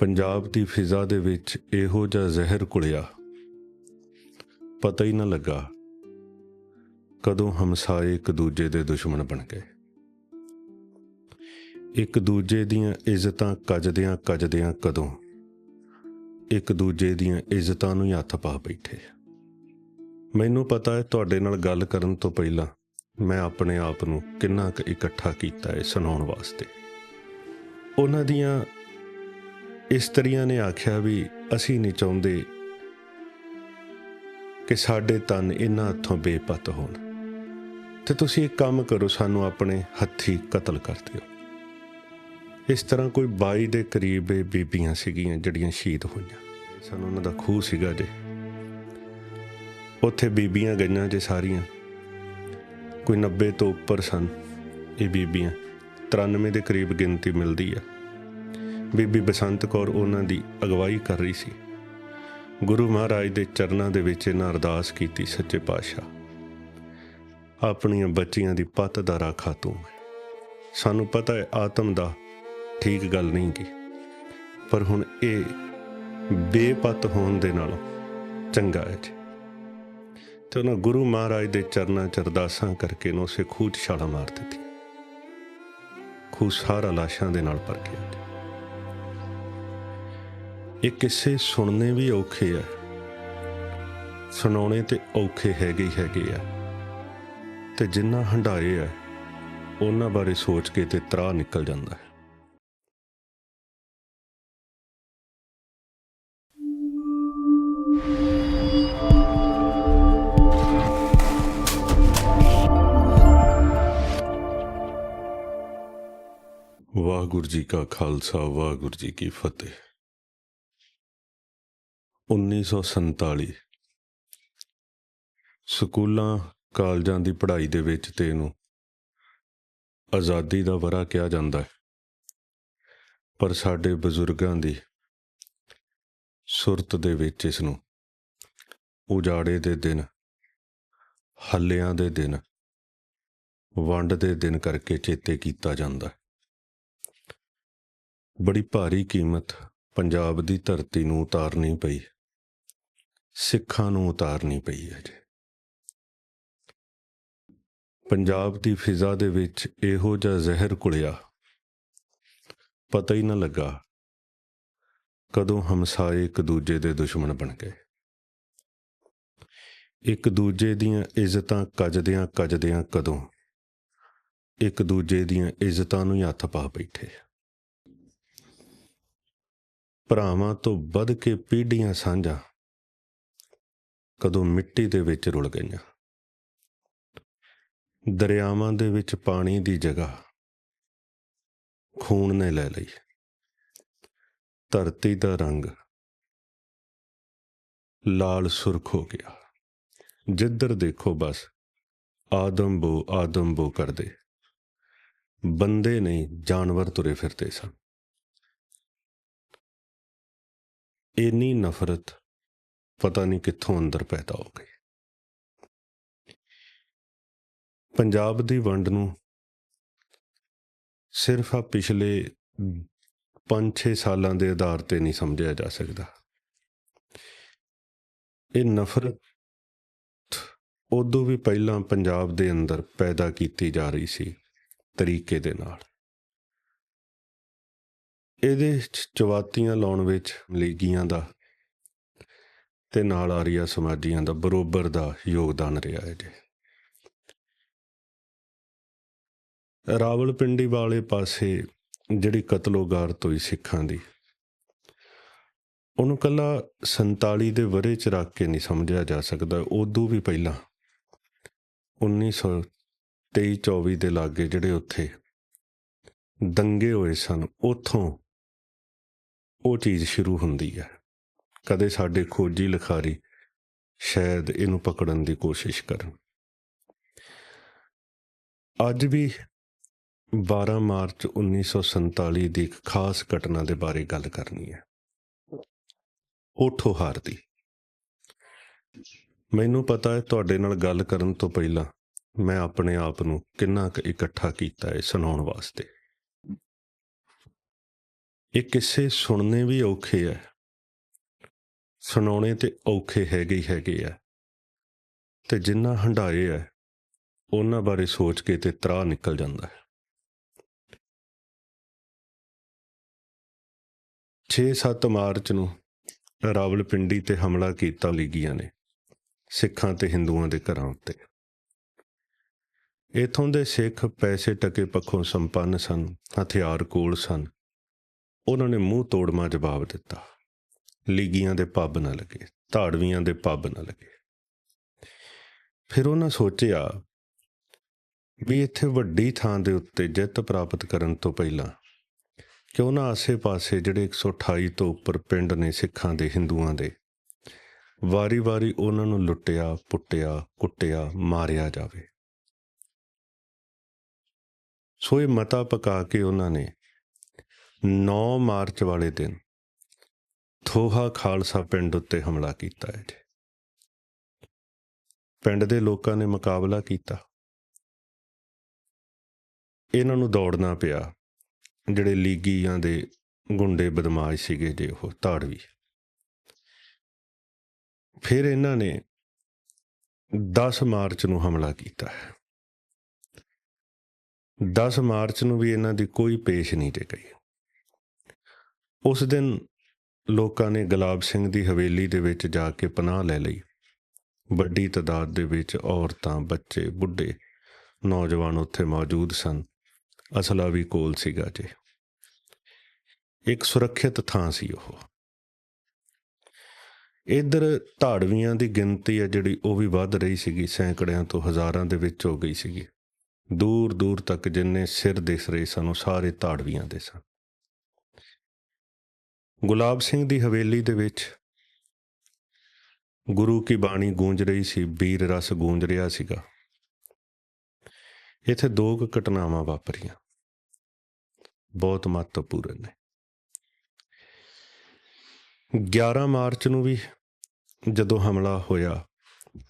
ਪੰਜਾਬ ਦੀ ਫਿਜ਼ਾ ਦੇ ਵਿੱਚ ਇਹੋ ਜਿਹਾ ਜ਼ਹਿਰ ਕੁਲਿਆ ਪਤਾ ਹੀ ਨਾ ਲੱਗਾ ਕਦੋਂ ਹਮਸਾਏ ਇੱਕ ਦੂਜੇ ਦੇ ਦੁਸ਼ਮਣ ਬਣ ਗਏ। ਇੱਕ ਦੂਜੇ ਦੀਆਂ ਇੱਜ਼ਤਾਂ ਕੱਜਦਿਆਂ ਕੱਜਦਿਆਂ ਕਦੋਂ ਇੱਕ ਦੂਜੇ ਦੀਆਂ ਇੱਜ਼ਤਾਂ ਨੂੰ ਹੀ ਹੱਥ ਪਾ ਬੈਠੇ। ਮੈਨੂੰ ਪਤਾ ਹੈ ਤੁਹਾਡੇ ਨਾਲ ਗੱਲ ਕਰਨ ਤੋਂ ਪਹਿਲਾਂ ਮੈਂ ਆਪਣੇ ਆਪ ਨੂੰ ਕਿੰਨਾ ਕੁ ਇਕੱਠਾ ਕੀਤਾ ਹੈ ਸੁਣਾਉਣ ਵਾਸਤੇ। ਉਹਨਾਂ ਦੀਆਂ ਇਸਤਰੀਆਂ ਨੇ ਆਖਿਆ ਵੀ ਅਸੀਂ ਨਹੀਂ ਚਾਹੁੰਦੇ ਕਿ ਸਾਡੇ ਤਨ ਇਹਨਾਂ ਹੱਥੋਂ ਬੇਪਤ ਹੋਣ। ਤੇ ਤੁਸੀਂ ਇੱਕ ਕੰਮ ਕਰੋ, ਸਾਨੂੰ ਆਪਣੇ ਹੱਥੀ ਕਤਲ ਕਰ ਦਿਓ। ਇਸ ਤਰ੍ਹਾਂ ਕੋਈ 22 ਦੇ ਕਰੀਬ ਇਹ ਬੀਬੀਆਂ ਸੀਗੀਆਂ ਜਿਹੜੀਆਂ ਸ਼ਹੀਦ ਹੋਈਆਂ। ਸਾਨੂੰ ਉਹਨਾਂ ਦਾ ਖੂਹ ਸੀਗਾ ਜੇ। ਉੱਥੇ ਬੀਬੀਆਂ ਗਈਆਂ ਜੇ ਸਾਰੀਆਂ। ਕੋਈ 90 ਤੋਂ ਉੱਪਰ ਸਨ ਇਹ ਬੀਬੀਆਂ। 93 ਦੇ ਕਰੀਬ ਗਿਣਤੀ ਮਿਲਦੀ ਆ। ਬੀਬੀ ਬਸੰਤ ਕੌਰ ਉਹਨਾਂ ਦੀ ਅਗਵਾਈ ਕਰ ਰਹੀ ਸੀ। ਗੁਰੂ ਮਹਾਰਾਜ ਦੇ ਚਰਨਾਂ ਦੇ ਵਿੱਚ ਇਹਨਾਂ ਅਰਦਾਸ ਕੀਤੀ, ਸੱਚੇ ਪਾਤਸ਼ਾਹ। ਆਪਣੀਆਂ ਬੱਚੀਆਂ ਦੀ ਪੱਤ ਦਾ ਰਾਖਾ ਤੂੰ। ਸਾਨੂੰ ਪਤਾ ਹੈ ਆਤਮ ਦਾ ਠੀਕ ਗੱਲ ਨਹੀਂ ਗੀ। ਪਰ ਹੁਣ ਇਹ ਬੇਪਤ ਹੋਣ ਦੇ ਨਾਲੋਂ ਚੰਗਾ ਹੈ ਜੀ। ਤੇ ਉਹਨਾਂ ਗੁਰੂ ਮਹਾਰਾਜ ਦੇ ਚਰਨਾਂ ਚ ਅਰਦਾਸਾਂ ਕਰਕੇ ਨੂੰ ਉਸੇ ਖੂਹ 'ਚ ਛਾਲਾਂ ਮਾਰ ਦਿੱਤੀ ਖੂਹ ਸਾਰਾ ਲਾਸ਼ਾਂ ਦੇ ਨਾਲ ਭਰ ਗਿਆ ਇਹ ਕਿਸੇ ਸੁਣਨੇ ਵੀ ਔਖੇ ਆ। ਸੁਣਾਉਣੇ ਤੇ ਔਖੇ ਹੈਗੇ ਹੀ ਹੈਗੇ ਆ। ਤੇ ਜਿੰਨਾ ਹੰਡਾਏ ਆ, ਉਹਨਾਂ ਬਾਰੇ ਸੋਚ ਕੇ ਤੇ ਤਰਾ ਨਿਕਲ ਜਾਂਦਾ ਹੈ। ਵਾਹਿਗੁਰੂ ਜੀ ਕਾ ਖਾਲਸਾ, ਵਾਹਿਗੁਰੂ ਜੀ ਕੀ ਫਤਿਹ। 1947 ਸਕੂਲਾਂ, ਕਾਲਜਾਂ ਦੀ ਪੜ੍ਹਾਈ ਦੇ ਵਿੱਚ ਤੇ ਇਹਨੂੰ ਆਜ਼ਾਦੀ ਦਾ ਵਰਾ ਕਿਹਾ ਜਾਂਦਾ ਹੈ। ਪਰ ਸਾਡੇ ਬਜ਼ੁਰਗਾਂ ਦੀ ਸੁਰਤ ਦੇ ਵਿੱਚ ਇਸ ਨੂੰ ਉਜਾੜੇ ਦੇ ਦਿਨ, ਹੱਲਿਆਂ ਦੇ ਦਿਨ, ਵੰਡ ਦੇ ਦਿਨ ਕਰਕੇ ਚੇਤੇ ਕੀਤਾ ਜਾਂਦਾ ਬੜੀ ਭਾਰੀ ਕੀਮਤ ਪੰਜਾਬ ਦੀ ਧਰਤੀ ਨੂੰ ਉਤਾਰਨੀ ਪਈ। ਸਿੱਖਾਂ ਨੂੰ ਉਤਾਰਨੀ ਪਈ ਹੈ ਜੀ। ਪੰਜਾਬ ਦੀ ਫਿਜ਼ਾ ਦੇ ਵਿੱਚ ਇਹੋ ਜਿਹਾ ਜ਼ਹਿਰ ਕੁਲਿਆ ਪਤਾ ਹੀ ਨਾ ਲੱਗਾ ਕਦੋਂ ਹਮਸਾਏ ਇੱਕ ਦੂਜੇ ਦੇ ਦੁਸ਼ਮਣ ਬਣ ਗਏ। ਇੱਕ ਦੂਜੇ ਦੀਆਂ ਇੱਜ਼ਤਾਂ ਕੱਜਦਿਆਂ ਕੱਜਦਿਆਂ ਕਦੋਂ ਇੱਕ ਦੂਜੇ ਦੀਆਂ ਇੱਜ਼ਤਾਂ ਨੂੰ ਹੀ ਹੱਥ ਪਾ ਬੈਠੇ। ਭਰਾਵਾਂ ਤੋਂ ਵੱਧ ਕੇ ਪੀੜ੍ਹੀਆਂ ਸਾਂਝਾਂ ਕਦੋਂ ਮਿੱਟੀ ਦੇ ਵਿੱਚ ਰੁਲ ਗਈਆਂ। ਦਰਿਆਵਾਂ ਦੇ ਵਿੱਚ ਪਾਣੀ ਦੀ ਜਗ੍ਹਾ ਖੂਨ ਨੇ ਲੈ ਲਈ। ਧਰਤੀ ਦਾ ਰੰਗ ਲਾਲ ਸੁਰਖ ਹੋ ਗਿਆ। ਜਿੱਧਰ ਦੇਖੋ ਬਸ, ਆਦਮ ਬੋ ਆਦਮ ਬੋ ਕਰਦੇ। ਬੰਦੇ ਨਹੀਂ ਜਾਨਵਰ ਤੁਰੇ ਫਿਰਦੇ ਸਨ। ਇੰਨੀ ਨਫ਼ਰਤ ਪਤਾ ਨਹੀਂ ਕਿੱਥੋਂ ਅੰਦਰ ਪੈਦਾ ਹੋ ਗਈ ਪੰਜਾਬ ਦੀ ਵੰਡ ਨੂੰ ਸਿਰਫ ਆ ਪਿਛਲੇ 5-6 ਸਾਲਾਂ ਦੇ ਆਧਾਰ ਤੇ ਨਹੀਂ ਸਮਝਿਆ ਜਾ ਸਕਦਾ। ਇਹ ਨਫ਼ਰਤ ਉਦੋਂ ਵੀ ਪਹਿਲਾਂ ਪੰਜਾਬ ਦੇ ਅੰਦਰ ਪੈਦਾ ਕੀਤੀ ਜਾ ਰਹੀ ਸੀ ਤਰੀਕੇ ਦੇ ਨਾਲ। ਇਹਦੇ ਚਵਾਤੀਆਂ ਲਾਉਣ ਵਿੱਚ ਲੀਗੀਆਂ ਦਾ ਤੇ ਨਾਲ ਆਰੀਆ ਸਮਾਜੀਆਂ ਦਾ ਬਰੋਬਰ ਦਾ ਯੋਗਦਾਨ ਰਿਹਾ ਹੈ ਜੀ। ਰਾਵਲਪਿੰਡੀ ਵਾਲੇ ਪਾਸੇ ਜਿਹੜੀ ਕਤਲੋਗਾਰਤ ਹੋਈ ਸਿੱਖਾਂ ਦੀ, ਉਹਨੂੰ ਕੱਲਾ 47 ਦੇ ਵਰੇ ਚ ਰੱਖ ਕੇ ਨਹੀਂ ਸਮਝਿਆ ਜਾ ਸਕਦਾ। ਉਦੋਂ ਵੀ ਪਹਿਲਾਂ 1923 24 ਦੇ ਲਾਗੇ ਜਿਹੜੇ ਉੱਥੇ ਦੰਗੇ ਹੋਏ ਸਨ, ਉਥੋਂ ਉਹ ਚੀਜ਼ ਸ਼ੁਰੂ ਹੁੰਦੀ ਹੈ। ਕਦੇ ਸਾਡੇ ਖੋਜੀ ਲਿਖਾਰੀ ਸ਼ਾਇਦ ਇਹਨੂੰ ਪਕੜਨ ਦੀ ਕੋਸ਼ਿਸ਼ ਕਰਨ। ਅੱਜ ਵੀ 12 ਮਾਰਚ 1947 ਦੀ ਇੱਕ ਖਾਸ ਘਟਨਾ ਦੇ ਬਾਰੇ ਗੱਲ ਕਰਨੀ ਹੈ। ਓਠੋ ਹਾਰ ਦੀ। ਮੈਨੂੰ ਪਤਾ ਹੈ ਤੁਹਾਡੇ ਨਾਲ ਗੱਲ ਕਰਨ ਤੋਂ ਪਹਿਲਾਂ ਮੈਂ ਆਪਣੇ ਆਪ ਨੂੰ ਕਿੰਨਾ ਕੁ ਇਕੱਠਾ ਕੀਤਾ ਹੈ ਸੁਣਾਉਣ ਵਾਸਤੇ। ਇਹ ਕਿਸੇ ਸੁਣਨੇ ਵੀ ਔਖੇ ਹੈ। ਸੁਣਾਉਣੇ ਤੇ ਔਖੇ ਹੈਗੇ ਹੀ ਹੈਗੇ ਆ। ਤੇ ਜਿੰਨਾ ਹੰਡਾਏ ਆ, ਉਹਨਾਂ ਬਾਰੇ ਸੋਚ ਕੇ ਤੇ ਤਰਾ ਨਿਕਲ ਜਾਂਦਾ ਹੈ। 6-7 ਮਾਰਚ ਨੂੰ ਰਾਵਲਪਿੰਡੀ ਤੇ ਹਮਲਾ ਕੀਤਾ ਲੀਗੀਆਂ ਨੇ, ਸਿੱਖਾਂ ਤੇ ਹਿੰਦੂਆਂ ਦੇ ਘਰਾਂ ਉੱਤੇ। ਇਥੋਂ ਦੇ ਸਿੱਖ ਪੈਸੇ ਟਕੇ ਪੱਖੋਂ ਸੰਪੰਨ ਸਨ, ਹਥਿਆਰ ਕੋਲ ਸਨ। ਉਹਨਾਂ ਨੇ ਮੂੰਹ ਤੋੜਮਾ ਜਵਾਬ ਦਿੱਤਾ। ਲੀਗੀਆਂ ਦੇ ਪੱਬ ਨਾ ਲੱਗੇ, ਧਾੜਵੀਆਂ ਦੇ ਪੱਬ ਨਾ ਲੱਗੇ। ਫਿਰ ਉਹਨਾਂ ਸੋਚਿਆ ਵੀ ਇੱਥੇ ਵੱਡੀ ਥਾਂ ਦੇ ਉੱਤੇ ਜਿੱਤ ਪ੍ਰਾਪਤ ਕਰਨ ਤੋਂ ਪਹਿਲਾਂ ਕਿਉਂ ਨਾ ਆਸੇ-ਪਾਸੇ ਜਿਹੜੇ 128 ਤੋਂ ਉੱਪਰ ਪਿੰਡ ਨੇ ਸਿੱਖਾਂ ਦੇ, ਹਿੰਦੂਆਂ ਦੇ, ਵਾਰੀ-ਵਾਰੀ ਉਹਨਾਂ ਨੂੰ ਲੁੱਟਿਆ, ਪੁੱਟਿਆ, ਕੁੱਟਿਆ, ਮਾਰਿਆ ਜਾਵੇ। ਸੋ ਇਹ ਮਤਾ ਪਕਾ ਕੇ ਉਹਨਾਂ ਨੇ 9 ਮਾਰਚ ਵਾਲੇ ਦਿਨ ਥੋਹਾ ਖਾਲਸਾ ਪਿੰਡ ਉੱਤੇ ਹਮਲਾ ਕੀਤਾ ਹੈ ਜੀ। ਪਿੰਡ ਦੇ ਲੋਕਾਂ ਨੇ ਮੁਕਾਬਲਾ ਕੀਤਾ। ਇਹਨਾਂ ਨੂੰ ਦੌੜਨਾ ਪਿਆ। ਜਿਹੜੇ ਲੀਗੀਆਂ ਦੇ ਗੁੰਡੇ ਬਦਮਾਸ਼ ਸੀਗੇ ਜੇ ਉਹ ਤਾੜਵੀ ਫਿਰ ਇਹਨਾਂ ਨੇ 10 ਮਾਰਚ ਨੂੰ ਹਮਲਾ ਕੀਤਾ ਹੈ। 10 ਮਾਰਚ ਨੂੰ ਵੀ ਇਹਨਾਂ ਦੀ ਕੋਈ ਪੇਸ਼ ਨਹੀਂ ਤੇ ਗਈ। ਉਸ ਦਿਨ ਲੋਕਾਂ ਨੇ ਗੁਲਾਬ ਸਿੰਘ ਦੀ ਹਵੇਲੀ ਦੇ ਵਿੱਚ ਜਾ ਕੇ ਪਨਾਹ ਲੈ ਲਈ। ਵੱਡੀ ਤਦਾਦ ਦੇ ਵਿੱਚ ਔਰਤਾਂ, ਬੱਚੇ, ਬੁੱਢੇ, ਨੌਜਵਾਨ ਉੱਥੇ ਮੌਜੂਦ ਸਨ। ਅਸਲਾ ਵੀ ਕੋਲ ਸੀਗਾ ਜੇ। ਇੱਕ ਸੁਰੱਖਿਅਤ ਥਾਂ ਸੀ ਉਹ। ਇਧਰ ਧਾੜਵੀਆਂ ਦੀ ਗਿਣਤੀ ਹੈ ਜਿਹੜੀ ਉਹ ਵੀ ਵੱਧ ਰਹੀ ਸੀਗੀ, ਸੈਂਕੜਿਆਂ ਤੋਂ ਹਜ਼ਾਰਾਂ ਦੇ ਵਿੱਚ ਹੋ ਗਈ ਸੀਗੀ। ਦੂਰ ਦੂਰ ਤੱਕ ਜਿੰਨੇ ਸਿਰ ਦਿਸ ਰਹੇ ਸਨ, ਉਹ ਸਾਰੇ ਧਾੜਵੀਆਂ ਦੇ ਸਨ। ਗੁਲਾਬ ਸਿੰਘ ਦੀ ਹਵੇਲੀ ਦੇ ਵਿੱਚ ਗੁਰੂ ਕੀ ਬਾਣੀ ਗੂੰਜ ਰਹੀ ਸੀ ਵੀਰ ਰਸ ਗੂੰਜ ਰਿਹਾ ਸੀਗਾ। ਇੱਥੇ ਦੋ ਕੁ ਘਟਨਾਵਾਂ ਵਾਪਰੀਆਂ। ਬਹੁਤ ਮਹੱਤਵਪੂਰਨ ਨੇ। 11 ਮਾਰਚ ਨੂੰ ਵੀ ਜਦੋਂ ਹਮਲਾ ਹੋਇਆ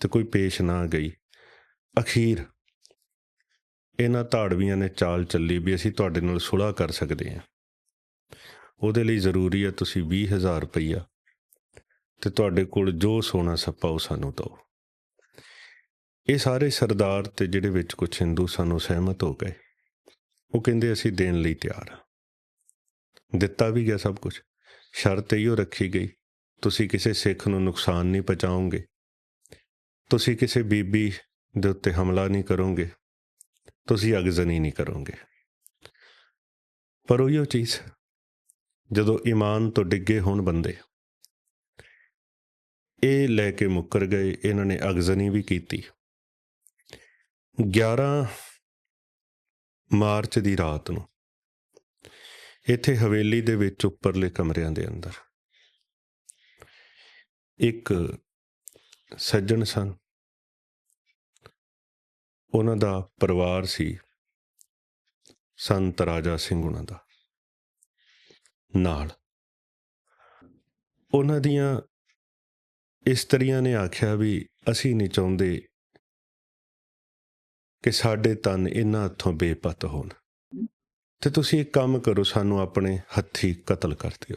ਤੇ ਕੋਈ ਪੇਸ਼ ਨਾ ਗਈ, ਅਖੀਰ ਇਹਨਾਂ ਧਾੜਵੀਆਂ ਨੇ ਚਾਲ ਚੱਲੀ ਵੀ ਅਸੀਂ ਤੁਹਾਡੇ ਨਾਲ ਸੁਲ੍ਹਾ ਕਰ ਸਕਦੇ ਹਾਂ। ਉਹਦੇ ਲਈ ਜ਼ਰੂਰੀ ਹੈ ਤੁਸੀਂ 20000 ਰੁਪਈਆ ਤੇ ਤੁਹਾਡੇ ਕੋਲ ਜੋ ਸੋਨਾ ਸੱਪਾ ਉਹ ਸਾਨੂੰ ਦਿਓ। ਇਹ ਸਾਰੇ ਸਰਦਾਰ ਤੇ ਜਿਹੜੇ ਵਿੱਚ ਕੁਝ ਹਿੰਦੂ ਸਾਨੂੰ ਸਹਿਮਤ ਹੋ ਗਏ, ਉਹ ਕਹਿੰਦੇ ਅਸੀਂ ਦੇਣ ਲਈ ਤਿਆਰ ਹਾਂ। ਦਿੱਤਾ ਵੀ ਗਿਆ ਸਭ ਕੁਝ, ਸ਼ਰਤ ਇਹੋ ਰੱਖੀ ਗਈ, ਤੁਸੀਂ ਕਿਸੇ ਸਿੱਖ ਨੂੰ ਨੁਕਸਾਨ ਨਹੀਂ ਪਹੁੰਚਾਓਗੇ, ਤੁਸੀਂ ਕਿਸੇ ਬੀਬੀ ਦੇ ਉੱਤੇ ਹਮਲਾ ਨਹੀਂ ਕਰੋਗੇ, ਤੁਸੀਂ ਅਗਜ਼ਨੀ ਨਹੀਂ ਕਰੋਗੇ। ਪਰ ਉਹੀ ਚੀਜ਼ ਜਦੋਂ ਈਮਾਨ ਤੋਂ ਡਿੱਗੇ ਹੋਣ ਬੰਦੇ। ਇਹ ਲੈ ਕੇ ਮੁੱਕਰ ਗਏ, ਇਹਨਾਂ ਨੇ ਅਗਜ਼ਨੀ ਵੀ ਕੀਤੀ। 11 ਮਾਰਚ ਦੀ ਰਾਤ ਨੂੰ, ਇੱਥੇ ਹਵੇਲੀ ਦੇ ਵਿੱਚ ਉੱਪਰਲੇ ਕਮਰਿਆਂ ਦੇ ਅੰਦਰ। ਇੱਕ ਸੱਜਣ ਸਨ। ਉਹਨਾਂ ਦਾ ਪਰਿਵਾਰ ਸੀ, ਸੰਤ ਰਾਜਾ ਸਿੰਘ ਉਹਨਾਂ ਦਾ। ਨਾਲ। ਉਹਨਾਂ ਦੀਆਂ ਇਸਤਰੀਆਂ ਨੇ ਆਖਿਆ ਵੀ ਅਸੀਂ ਨਹੀਂ ਚਾਹੁੰਦੇ ਕਿ ਸਾਡੇ ਤਨ ਇਹਨਾਂ ਹੱਥੋਂ ਬੇਪਤ ਹੋਣ। ਤੇ ਤੁਸੀਂ ਇੱਕ ਕੰਮ ਕਰੋ, ਸਾਨੂੰ ਆਪਣੇ ਹੱਥੀ ਕਤਲ ਕਰ ਦਿਓ।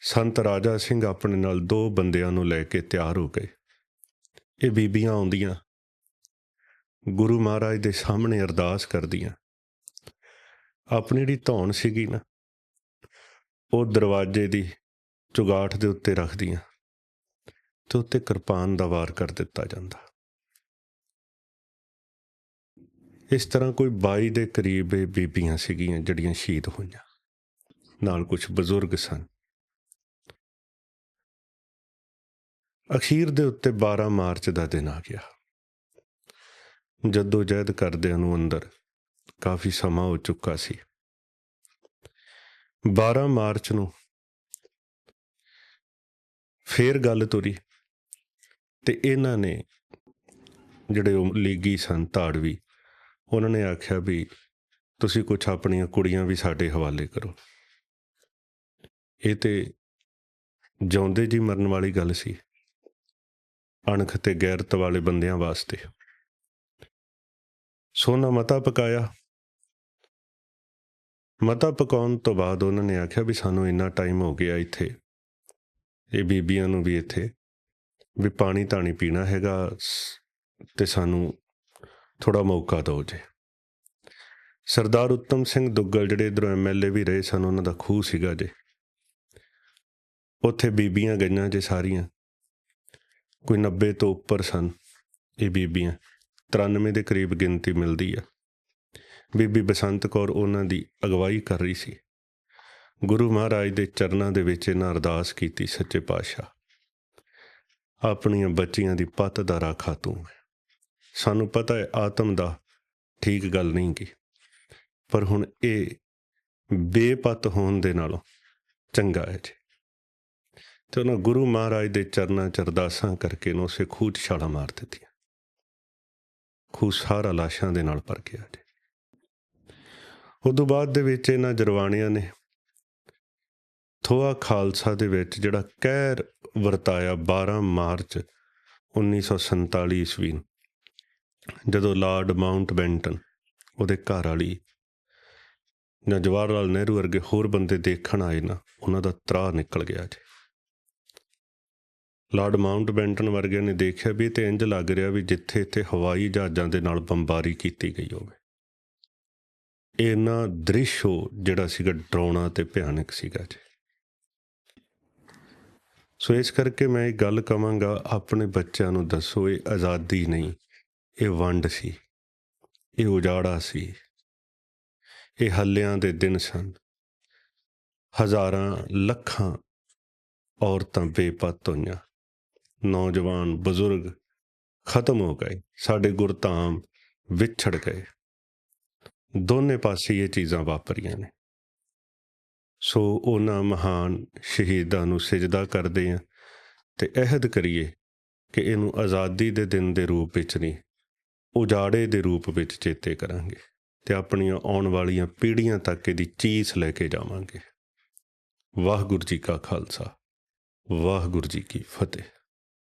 ਸੰਤ ਰਾਜਾ ਸਿੰਘ ਆਪਣੇ ਨਾਲ ਦੋ ਬੰਦਿਆਂ ਨੂੰ ਲੈ ਕੇ ਤਿਆਰ ਹੋ ਗਏ। ਇਹ ਬੀਬੀਆਂ ਆਉਂਦੀਆਂ। ਗੁਰੂ ਮਹਾਰਾਜ ਦੇ ਸਾਹਮਣੇ ਅਰਦਾਸ ਕਰਦੀਆਂ ਆਪਣੀ ਜਿਹੜੀ ਧੌਣ ਸੀਗੀ ਨਾ, ਉਹ ਦਰਵਾਜ਼ੇ ਦੀ ਚੁਗਾਠ ਦੇ ਉੱਤੇ ਰੱਖਦੀਆਂ ਤੇ ਉੱਤੇ ਕਿਰਪਾਨ ਦਾ ਵਾਰ ਕਰ ਦਿੱਤਾ ਜਾਂਦਾ। ਇਸ ਤਰ੍ਹਾਂ ਕੋਈ 22 ਦੇ ਕਰੀਬ ਬੀਬੀਆਂ ਸੀਗੀਆਂ ਜਿਹੜੀਆਂ ਸ਼ਹੀਦ ਹੋਈਆਂ, ਨਾਲ ਕੁਝ ਬਜ਼ੁਰਗ ਸਨ। ਅਖੀਰ ਦੇ ਉੱਤੇ 12 ਮਾਰਚ ਦਾ ਦਿਨ ਆ ਗਿਆ। ਜੱਦੋ ਜਹਿਦ ਕਰਦਿਆਂ ਨੂੰ ਅੰਦਰ ਕਾਫੀ ਸਮਾਂ ਹੋ ਚੁੱਕਾ ਸੀ। 12 ਮਾਰਚ ਨੂੰ ਫੇਰ ਗੱਲ ਤੁਰੀ ਤੇ ਇਹਨਾਂ ਨੇ ਜਿਹੜੇ ਉਹ ਲੀਗੀ ਸਨ ਧਾੜਵੀ, ਉਹਨਾਂ ਨੇ ਆਖਿਆ ਵੀ ਤੁਸੀਂ ਕੁਝ ਆਪਣੀਆਂ ਕੁੜੀਆਂ ਵੀ ਸਾਡੇ ਹਵਾਲੇ ਕਰੋ। ਇਹ ਤੇ ਜਿਉਂਦੇ ਜੀ ਮਰਨ ਵਾਲੀ ਗੱਲ ਸੀ, ਅਣਖ ਤੇ ਗੈਰਤ ਵਾਲੇ ਬੰਦਿਆਂ ਵਾਸਤੇ। ਸੋਨਾ ਮਤਾ ਪਕਾਇਆ। ਮਤਾ ਪਕਾਉਣ ਤੋਂ ਬਾਅਦ ਉਹਨਾਂ ਨੇ ਆਖਿਆ ਵੀ ਸਾਨੂੰ ਇੰਨਾ ਟਾਈਮ ਹੋ ਗਿਆ ਇੱਥੇ। ਇਹ ਬੀਬੀਆਂ ਨੂੰ ਵੀ ਇੱਥੇ ਵੀ ਪਾਣੀ ਤਾਣੀ ਪੀਣਾ ਹੈਗਾ ਸ- ਤੇ ਸਾਨੂੰ ਥੋੜਾ ਮੌਕਾ ਦਿਓ ਜੇ। ਸਰਦਾਰ ਉੱਤਮ ਸਿੰਘ ਦੁੱਗਲ ਜਿਹੜੇ ਇਧਰੋਂ ਐਮਐਲਏ ਵੀ ਰਹੇ ਸਨ, ਉਹਨਾਂ ਦਾ ਖੂਹ ਸੀਗਾ ਜੇ। ਉੱਥੇ ਬੀਬੀਆਂ ਗਈਆਂ ਜੇ ਸਾਰੀਆਂ। ਕੋਈ 90 ਤੋਂ ਉੱਪਰ ਸਨ ਇਹ ਬੀਬੀਆਂ। 93 ਦੇ ਕਰੀਬ ਗਿਣਤੀ ਮਿਲਦੀ ਆ। ਬੀਬੀ ਬਸੰਤ ਕੌਰ ਉਹਨਾਂ ਦੀ ਅਗਵਾਈ ਕਰ ਰਹੀ ਸੀ। ਗੁਰੂ ਮਹਾਰਾਜ ਦੇ ਚਰਨਾਂ ਦੇ ਵਿੱਚ ਇਹਨਾਂ ਅਰਦਾਸ ਕੀਤੀ, ਸੱਚੇ ਪਾਤਸ਼ਾਹ। ਆਪਣੀਆਂ ਬੱਚੀਆਂ ਦੀ ਪੱਤ ਦਾ ਰਾਖਾ ਤੂੰ। ਹੈ। ਸਾਨੂੰ ਪਤਾ ਹੈ ਆਤਮ ਦਾ ਠੀਕ ਗੱਲ ਨਹੀਂ ਕੀ ਪਰ ਹੁਣ ਇਹ ਬੇਪਤ ਹੋਣ ਦੇ ਨਾਲੋਂ ਚੰਗਾ ਹੈ ਜੀ। ਤੇ ਉਹਨਾਂ ਗੁਰੂ ਮਹਾਰਾਜ ਦੇ ਚਰਨਾਂ ਚ ਅਰਦਾਸਾਂ ਕਰਕੇ ਨੂੰ ਉਸੇ ਖੂਹ 'ਚ ਛਾਲਾਂ ਮਾਰ ਦਿੱਤੀਆਂ। ਖੂਹ ਸਾਰਾ ਲਾਸ਼ਾਂ ਦੇ ਨਾਲ ਭਰ ਗਿਆ ਜੀ। ਉਦੋਂ ਬਾਅਦ ਦੇ ਵਿੱਚ ਇਹਨਾਂ ਜਰਵਾਣਿਆਂ ਨੇ ਥੋਆ ਖਾਲਸਾ ਦੇ ਵਿੱਚ ਜਿਹੜਾ ਕਹਿਰ ਵਰਤਾਇਆ 12 ਮਾਰਚ 1947 ਈਸਵੀ ਨੂੰ, ਜਦੋਂ ਲਾਰਡ ਮਾਊਂਟ ਬੈਂਟਨ ਉਹਦੇ ਘਰ ਵਾਲੀ ਜਾਂ ਜਵਾਹਰ ਲਾਲ ਨਹਿਰੂ ਵਰਗੇ ਹੋਰ ਬੰਦੇ ਦੇਖਣ ਆਏ ਨਾ, ਉਹਨਾਂ ਦਾ ਤਰਾਹ ਨਿਕਲ ਗਿਆ ਜੀ। ਲਾਰਡ ਮਾਊਂਟ ਬੈਂਟਨ ਵਰਗਿਆਂ ਨੇ ਦੇਖਿਆ ਵੀ ਇਹ ਤੇ ਇੰਜ ਲੱਗ ਰਿਹਾ ਵੀ ਜਿੱਥੇ ਇੱਥੇ ਹਵਾਈ ਜਹਾਜ਼ਾਂ ਦੇ ਨਾਲ ਬੰਬਾਰੀ ਕੀਤੀ ਗਈ ਹੋਵੇ। ਇਹਨਾਂ ਦ੍ਰਿਸ਼ ਉਹ ਜਿਹੜਾ ਸੀਗਾ ਡਰਾਉਣਾ ਤੇ ਭਿਆਨਕ ਸੀਗਾ ਜੀ। ਸੋ ਇਸ ਕਰਕੇ ਮੈਂ ਇਹ ਗੱਲ ਕਵਾਂਗਾ, ਆਪਣੇ ਬੱਚਿਆਂ ਨੂੰ ਦੱਸੋ, ਇਹ ਆਜ਼ਾਦੀ ਨਹੀਂ, ਇਹ ਵੰਡ ਸੀ, ਇਹ ਉਜਾੜਾ ਸੀ, ਇਹ ਹੱਲਿਆਂ ਦੇ ਦਿਨ ਸਨ। ਹਜ਼ਾਰਾਂ, ਲੱਖਾਂ ਔਰਤਾਂ ਬੇਪਤ ਹੋਈਆਂ। ਨੌਜਵਾਨ ਬਜ਼ੁਰਗ ਖਤਮ ਹੋ ਗਏ, ਸਾਡੇ ਗੁਰਧਾਮ ਵਿਛੜ ਗਏ। ਦੋਨੇ ਪਾਸੇ ਇਹ ਚੀਜ਼ਾਂ ਵਾਪਰੀਆਂ ਨੇ। ਸੋ ਉਹਨਾਂ ਮਹਾਨ ਸ਼ਹੀਦਾਂ ਨੂੰ ਸਜਦਾ ਕਰਦੇ ਆ ਤੇ ਅਹਿਦ ਕਰੀਏ ਕਿ ਇਹਨੂੰ ਆਜ਼ਾਦੀ ਦੇ ਦਿਨ ਦੇ ਰੂਪ ਵਿੱਚ ਨਹੀਂ, ਉਜਾੜੇ ਦੇ ਰੂਪ ਵਿੱਚ ਚੇਤੇ ਕਰਾਂਗੇ ਤੇ ਆਪਣੀਆਂ ਆਉਣ ਵਾਲੀਆਂ ਪੀੜ੍ਹੀਆਂ ਤੱਕ ਇਹਦੀ ਚੀਸ ਲੈ ਕੇ ਜਾਵਾਂਗੇ। ਵਾਹਿਗੁਰੂ ਜੀ ਕਾ ਖਾਲਸਾ, ਵਾਹਿਗੁਰੂ ਜੀ ਕੀ ਫਤਿਹ।